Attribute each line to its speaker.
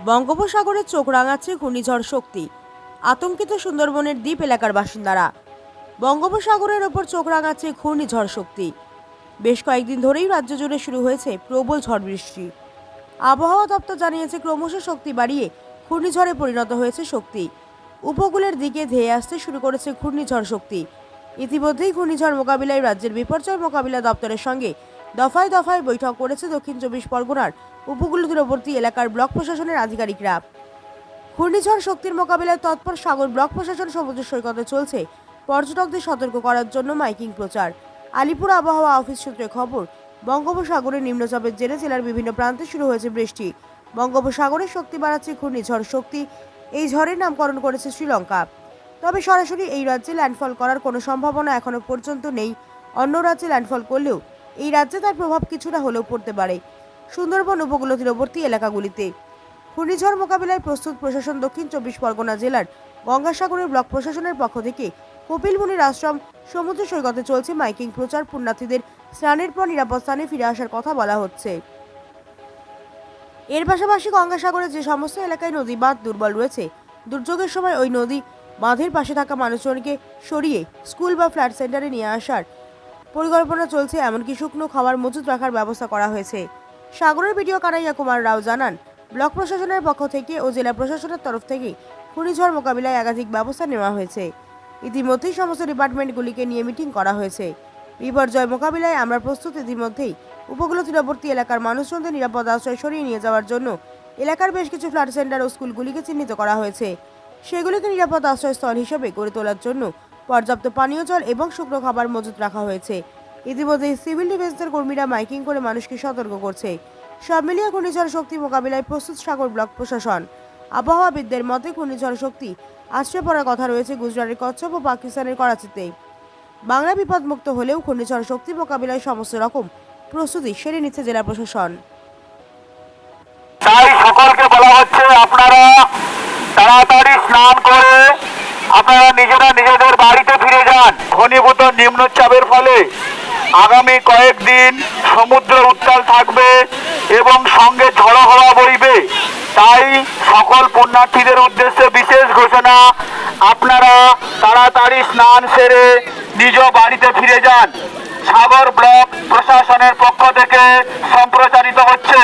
Speaker 1: বঙ্গোপসাগরে চোখ রাঙাচ্ছে ঘূর্ণিঝড় শক্তি, আতঙ্কিত সুন্দরবনের দ্বীপ এলাকার বাসিন্দারা। বঙ্গোপসাগরের ওপর চোখ রাঙাচ্ছে ঘূর্ণিঝড় শক্তি। বেশ কয়েকদিন ধরেই রাজ্য জুড়ে শুরু হয়েছে প্রবল ঝড় বৃষ্টি। আবহাওয়া দপ্তর জানিয়েছে ক্রমশ শক্তি বাড়িয়ে ঘূর্ণিঝড়ে পরিণত হয়েছে শক্তি। উপকূলের দিকে ধেয়ে আসতে শুরু করেছে ঘূর্ণিঝড় শক্তি। ইতিমধ্যেই ঘূর্ণিঝড় মোকাবিলায় রাজ্যের বিপর্যয় মোকাবিলা দপ্তরের সঙ্গে দফায় দফায় বৈঠক করেছে দক্ষিণ চব্বিশ পরগনার উপকূল তীরবর্তী এলাকার ব্লক প্রশাসনের আধিকারিকরা। ঘূর্ণিঝড় শক্তির মোকাবিলায় তৎপর সাগর ব্লক প্রশাসন সমুদ্র সৈকতে চলছে। পর্যটকদের সতর্ক করার জন্য মাইকিং প্রচার। আলিপুর আবহাওয়া অফিস সূত্রে খবর, বঙ্গোপসাগরে নিম্নচাপের জেরে জেলার বিভিন্ন প্রান্তে শুরু হয়েছে বৃষ্টি। বঙ্গোপসাগরের শক্তি বাড়াচ্ছে ঘূর্ণিঝড় শক্তি। এই ঝড়ের নামকরণ করেছে শ্রীলঙ্কা। তবে সরাসরি এই রাজ্যে ল্যান্ডফল করার কোনো সম্ভাবনা এখনও পর্যন্ত নেই। অন্য রাজ্যে ল্যান্ডফল করলেও এই রাজ্যে তার প্রভাব কিছুটা হলেও পড়তে পারে। সুন্দরবন উপকূল তীরবর্তী এলাকাগুলিতে। ঘূর্ণিঝড় মোকাবিলায় প্রস্তুত প্রশাসন দক্ষিণ চব্বিশ পরগনা জেলার গঙ্গাসাগরের ব্লক প্রশাসনের পক্ষ থেকে কপিল মুনির আশ্রম সমুদ্র সৈকতে চলছে মাইকিং প্রচার। পুণ্যার্থীদের স্নানের পর নিরাপদ স্থানে ফিরে আসার কথা বলা হচ্ছে। এর পাশাপাশি গঙ্গাসাগরে যে সমস্ত এলাকায় নদী বাঁধ দুর্বল রয়েছে, দুর্যোগের সময় ওই নদী বাঁধের পাশে থাকা মানুষজনকে সরিয়ে স্কুল বা ফ্ল্যাট সেন্টারে নিয়ে আসার পরিকল্পনা চলছে, এমনকি শুকনো খাবার মজুত রাখার ব্যবস্থা করা হয়েছে। সাগরের ভিডিও কানাইয়া কুমার রাও জানান, ব্লক প্রশাসনের পক্ষ থেকে ও জেলা প্রশাসনের তরফ থেকে ঘূর্ণিঝড় মোকাবিলায় একাধিক ব্যবস্থা নেওয়া হয়েছে। ইতিমধ্যেই সমস্ত ডিপার্টমেন্টগুলিকে নিয়ে মিটিং করা হয়েছে। বিপর্যয় মোকাবিলায় আমরা প্রস্তুত ইতিমধ্যেই উপকূল তীরবর্তী এলাকার মানুষজনদের নিরাপদ আশ্রয় সরিয়ে নিয়ে যাওয়ার জন্য এলাকার বেশ কিছু ফ্ল্যাট সেন্টার ও স্কুলগুলিকে চিহ্নিত করা হয়েছে। সেগুলিকে নিরাপদ আশ্রয়স্থল হিসেবে গড়ে তোলার জন্য পর্যাপ্ত পানীয় জল এবং শুকনো খাবার মজুত রাখা হয়েছে। ইতিমধ্যে সিভিল ডিফেন্সের কর্মীরা মাইকিং করে মানুষকে সতর্ক করছে। সব মিলিয়ে ঘূর্ণিঝড় শক্তি মোকাবিলায় প্রস্তুত সাগর ব্লক প্রশাসন। আবহাওয়াবিদদের মতে, ঘূর্ণিঝড় শক্তি আশ্রয় পড়ার কথা রয়েছে গুজরাটের কচ্ছপ ও পাকিস্তানের করাচিতে। বাংলা বিপদমুক্ত হলেও ঘূর্ণিঝড় শক্তি মোকাবিলায় সমস্ত রকম প্রস্তুতি সেরে নিচ্ছে জেলা প্রশাসন।
Speaker 2: তাই সকলকে বলা হচ্ছে, আপনারা তাড়াতাড়ি স্নান করে আপনারা নিজেরা নিজেদের বাড়িতে ফিরে যান। ঘনীভূত নিম্নচাপের ফলে আগামী কয়েকদিন সমুদ্র উত্তাল থাকবে এবং সঙ্গে ঝড়ো হওয়া বইবে। তাই সকল পুণ্যার্থীদের উদ্দেশ্যে বিশেষ ঘোষণা, আপনারা তাড়াতাড়ি স্নান সেরে নিজ বাড়িতে ফিরে যান। সাগর ব্লক প্রশাসনের পক্ষ থেকে সম্প্রচারিত হচ্ছে।